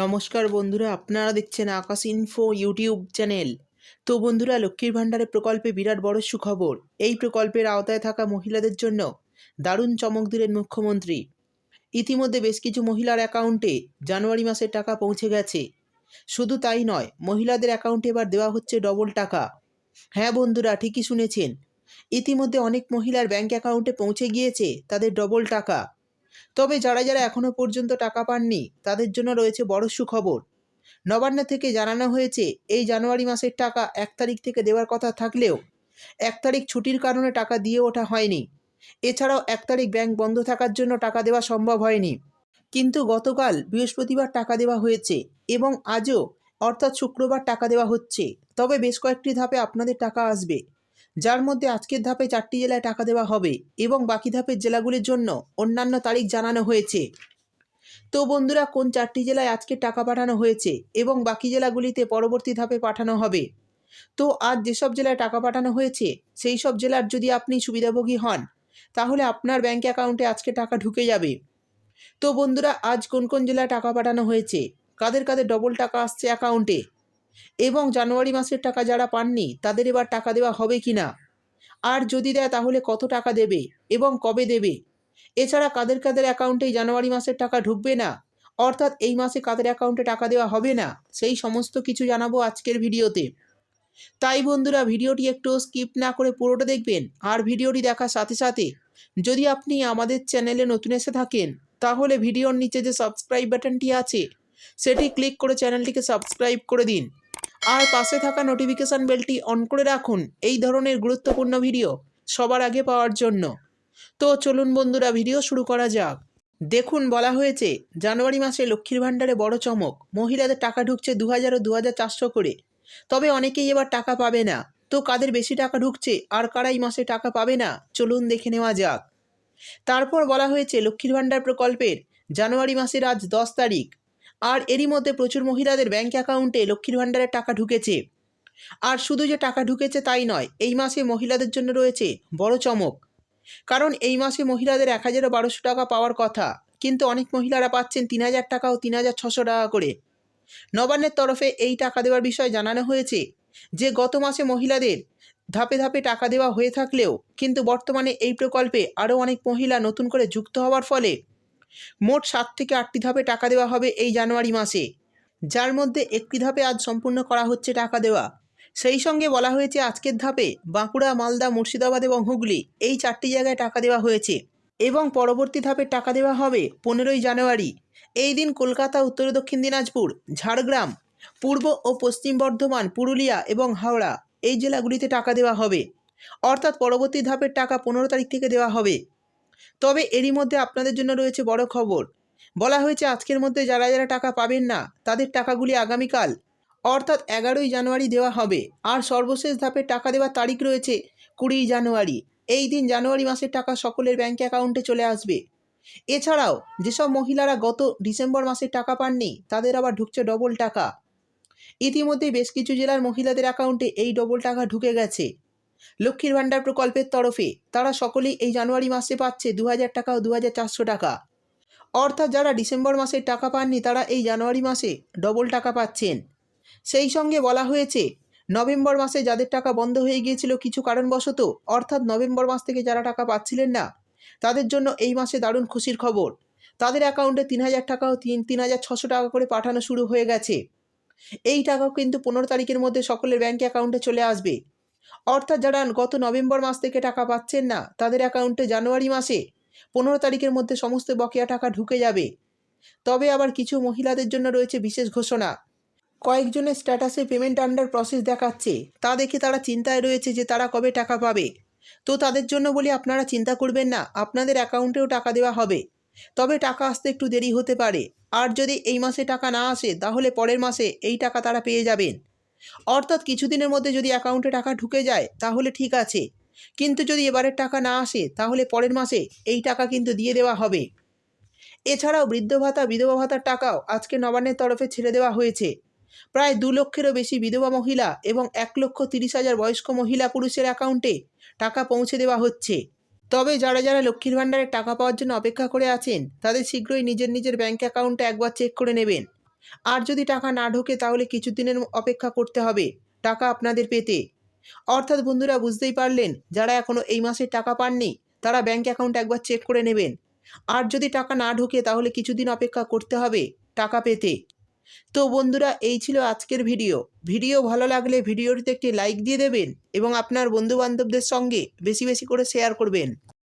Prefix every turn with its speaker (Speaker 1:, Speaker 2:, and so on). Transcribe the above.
Speaker 1: নমস্কার বন্ধুরা, আপনারা দেখছেন আকাশ ইনফো ইউটিউব চ্যানেল তো বন্ধুরা, লক্ষ্মীর ভাণ্ডারের প্রকল্পে বিরাট বড় সুখবর। এই প্রকল্পের আওতায় থাকা মহিলাদের জন্য দারুণ চমক দিলেন মুখ্যমন্ত্রী। ইতিমধ্যে বেশ কিছু মহিলার অ্যাকাউন্টে জানুয়ারি মাসের টাকা পৌঁছে গেছে। শুধু তাই নয়, মহিলাদের অ্যাকাউন্টে এবার দেওয়া হচ্ছে ডবল টাকা। হ্যাঁ বন্ধুরা, ঠিকই শুনেছেন। ইতিমধ্যে অনেক মহিলার ব্যাংক অ্যাকাউন্টে পৌঁছে গিয়েছে তাদের ডবল টাকা। তবে যারা যারা এখনও পর্যন্ত টাকা পাননি, তাদের জন্য রয়েছে বড় সুখবর। নবান্ন থেকে জানানো হয়েছে, এই জানুয়ারি মাসের টাকা এক তারিখ থেকে দেওয়ার কথা থাকলেও, এক তারিখ ছুটির কারণে টাকা দিয়ে ওঠা হয়নি। এছাড়াও এক তারিখ ব্যাংক বন্ধ থাকার জন্য টাকা দেওয়া সম্ভব হয়নি। কিন্তু গতকাল বৃহস্পতিবার টাকা দেওয়া হয়েছে এবং আজও, অর্থাৎ শুক্রবার টাকা দেওয়া হচ্ছে। তবে বেশ কয়েকটি ধাপে আপনাদের টাকা আসবে। যার মধ্যে আজকের ধাপে চারটি জেলায় টাকা দেওয়া হবে এবং বাকি ধাপের জেলাগুলির জন্য অন্যান্য তারিখ জানানো হয়েছে। তো বন্ধুরা, কোন চারটি জেলায় আজকে টাকা পাঠানো হয়েছে এবং বাকি জেলাগুলিতে পরবর্তী ধাপে পাঠানো হবে? তো আজ যেসব জেলায় টাকা পাঠানো হয়েছে, সেই সব জেলার যদি আপনি সুবিধাভোগী হন, তাহলে আপনার ব্যাঙ্ক অ্যাকাউন্টে আজকে টাকা ঢুকে যাবে। তো বন্ধুরা, আজ কোন কোন জেলায় টাকা পাঠানো হয়েছে? কাদের কাদের ডবল টাকা আসছে অ্যাকাউন্টে? এবং জানুয়ারি মাসের টাকা যারা পাননি, তাদের এবার টাকা দেওয়া হবে কি না আর যদি দেয়, তাহলে কত টাকা দেবে এবং কবে দেবে? এছাড়া কাদের কাদের অ্যাকাউন্টে জানুয়ারি মাসের টাকা ঢুকবে না? অর্থাৎ এই মাসে কাদের অ্যাকাউন্টে টাকা দেওয়া হবে না? সেই সমস্ত কিছু জানাব আজকের ভিডিওতে। তাই বন্ধুরা, ভিডিওটি একটু স্কিপ না করে পুরোটা দেখবেন আর ভিডিওটি দেখার সাথে সাথে যদি আপনি আমাদের চ্যানেলে নতুন এসে থাকেন, তাহলে ভিডিওর নিচে যে সাবস্ক্রাইব বাটনটি আছে, সেটি ক্লিক করে চ্যানেলটিকে সাবস্ক্রাইব করে দিন। আর পাশে থাকা নোটিফিকেশান বেলটি অন করে রাখুন। এই ধরনের গুরুত্বপূর্ণ ভিডিও সবার আগে পাওয়ার জন্য। তো চলুন বন্ধুরা ভিডিও শুরু করা যাক। দেখুন, বলা হয়েছে, জানুয়ারি মাসে লক্ষ্মীর ভাণ্ডারে বড় চমক। মহিলাদের টাকা ঢুকছে দু হাজার ও দু হাজার চারশো করে। তবে অনেকেই এবার টাকা পাবে না। তো কাদের বেশি টাকা ঢুকছে আর কারাই মাসে টাকা পাবে না, চলুন দেখে নেওয়া যাক। তারপর বলা হয়েছে, লক্ষ্মীর ভাণ্ডার প্রকল্পের জানুয়ারি মাসের আজ দশ তারিখ। আর এরই মধ্যে প্রচুর মহিলাদের ব্যাঙ্ক অ্যাকাউন্টে লক্ষ্মীর ভাণ্ডারের টাকা ঢুকেছে। আর শুধু যে টাকা ঢুকেছে তাই নয়, এই মাসে মহিলাদের জন্য রয়েছে বড় চমক। কারণ এই মাসে মহিলাদের এক হাজারও বারোশো টাকা পাওয়ার কথা, কিন্তু অনেক মহিলারা পাচ্ছেন তিন হাজার টাকা ও তিন হাজার ছশো টাকা করে। নবান্নের তরফে এই টাকা দেওয়ার বিষয়ে জানানো হয়েছে যে, গত মাসে মহিলাদের ধাপে ধাপে টাকা দেওয়া হয়ে থাকলেও কিন্তু বর্তমানে এই প্রকল্পে আরও অনেক মহিলা নতুন করে যুক্ত হওয়ার ফলে মোট সাত থেকে আটটি ধাপে টাকা দেওয়া হবে এই জানুয়ারি মাসে। যার মধ্যে একটি ধাপে আজ সম্পূর্ণ করা হচ্ছে টাকা দেওয়া। সেই সঙ্গে বলা হয়েছে আজকের ধাপে বাঁকুড়া, মালদা, মুর্শিদাবাদ এবং হুগলি এই চারটি জায়গায় টাকা দেওয়া হয়েছে এবং পরবর্তী ধাপে টাকা দেওয়া হবে পনেরোই জানুয়ারি। এই দিন কলকাতা, উত্তর দক্ষিণ দিনাজপুর, ঝাড়গ্রাম, পূর্ব ও পশ্চিম বর্ধমান, পুরুলিয়া এবং হাওড়া এই জেলাগুলিতে টাকা দেওয়া হবে। অর্থাৎ পরবর্তী ধাপের টাকা পনেরো তারিখ থেকে দেওয়া হবে। তবে এরই মধ্যে আপনাদের জন্য রয়েছে বড় খবর। বলা হয়েছে আজকের মধ্যে যারা যারা টাকা পাবেন না, তাদের টাকাগুলি আগামীকাল, অর্থাৎ এগারোই জানুয়ারি দেওয়া হবে। আর সর্বশেষ ধাপের টাকা দেওয়ার তারিখ রয়েছে কুড়ি জানুয়ারি। এই দিন জানুয়ারি মাসের টাকা সকলের ব্যাঙ্ক অ্যাকাউন্টে চলে আসবে। এছাড়াও, যেসব মহিলারা গত ডিসেম্বর মাসে টাকা পাননি, তাদের আবার ঢুকছে ডবল টাকা। ইতিমধ্যে বেশ কিছু জেলার মহিলাদের অ্যাকাউন্টে এই ডবল টাকা ঢুকে গেছে। লক্ষ্মীর ভাণ্ডার প্রকল্পের তরফে। তারা সকলেই এই জানুয়ারি মাসে পাচ্ছে দু হাজার টাকা ও দু হাজার চারশো টাকা। অর্থাৎ যারা ডিসেম্বর মাসে টাকা পাননি, তারা এই জানুয়ারি মাসে ডবল টাকা পাচ্ছেন। সেই সঙ্গে বলা হয়েছে, নভেম্বর মাসে যাদের টাকা বন্ধ হয়ে গিয়েছিল কিছু কারণবশত, অর্থাৎ নভেম্বর মাস থেকে যারা টাকা পাচ্ছিলেন না, তাদের জন্য এই মাসে দারুণ খুশির খবর। তাদের অ্যাকাউন্টে তিন হাজার টাকা ও তিন তিন হাজার ছশো টাকা করে পাঠানো শুরু হয়ে গেছে। এই টাকাও কিন্তু পনেরো তারিখের মধ্যে সকলের ব্যাঙ্ক অ্যাকাউন্টে চলে আসবে। অর্থাৎ যারা গত নভেম্বর মাস থেকে টাকা পাচ্ছেন না, তাদের অ্যাকাউন্টে জানুয়ারি মাসে পনেরো তারিখের মধ্যে সমস্ত বকেয়া টাকা ঢুকে যাবে। তবে আবার কিছু মহিলাদের জন্য রয়েছে বিশেষ ঘোষণা। কয়েকজনের স্ট্যাটাসে পেমেন্ট আন্ডার প্রসেস দেখাচ্ছে। তা দেখে তারা চিন্তায় রয়েছে যে তারা কবে টাকা পাবে। তো তাদের জন্য বলি আপনারা চিন্তা করবেন না, আপনাদের অ্যাকাউন্টেও টাকা দেওয়া হবে। তবে টাকা আসতে একটু দেরি হতে পারে। আর যদি এই মাসে টাকা না আসে, তাহলে পরের মাসে এই টাকা তারা পেয়ে যাবেন। অর্থাৎ কিছুদিনের মধ্যে যদি অ্যাকাউন্টে টাকা ঢুকে যায়, তাহলে ঠিক আছে। কিন্তু যদি এবারের টাকা না আসে, তাহলে পরের মাসে এই টাকা কিন্তু দিয়ে দেওয়া হবে। এছাড়াও বৃদ্ধ ভাতা, বিধবা ভাতার টাকাও আজকে নবান্নের তরফে ছেড়ে দেওয়া হয়েছে। প্রায় দু লক্ষেরও বেশি বিধবা মহিলা এবং এক লক্ষ তিরিশ হাজার বয়স্ক মহিলা পুরুষের অ্যাকাউন্টে টাকা পৌঁছে দেওয়া হচ্ছে। তবে যারা যারা লক্ষ্মীর ভাণ্ডারের টাকা পাওয়ার জন্য অপেক্ষা করে আছেন, তাদের শীঘ্রই নিজের নিজের ব্যাঙ্ক অ্যাকাউন্টে একবার চেক করে নেবেন। আর যদি টাকা না ঢোকে তাহলে কিছুদিনের অপেক্ষা করতে হবে, টাকা আপনাদের পেতে। অর্থাৎ বন্ধুরা বুঝতেই পারলেন, যারা এখনও এই মাসের টাকা পাননি, তারা ব্যাঙ্ক অ্যাকাউন্ট একবার চেক করে নেবেন। আর যদি টাকা না ঢোকে তাহলে কিছুদিন অপেক্ষা করতে হবে, টাকা পেতে। তো বন্ধুরা, এই ছিল আজকের ভিডিও। ভিডিও ভালো লাগলে ভিডিওটিতে একটি লাইক দিয়ে দেবেন এবং আপনার বন্ধুবান্ধবদের সঙ্গে বেশি বেশি করে শেয়ার করবেন।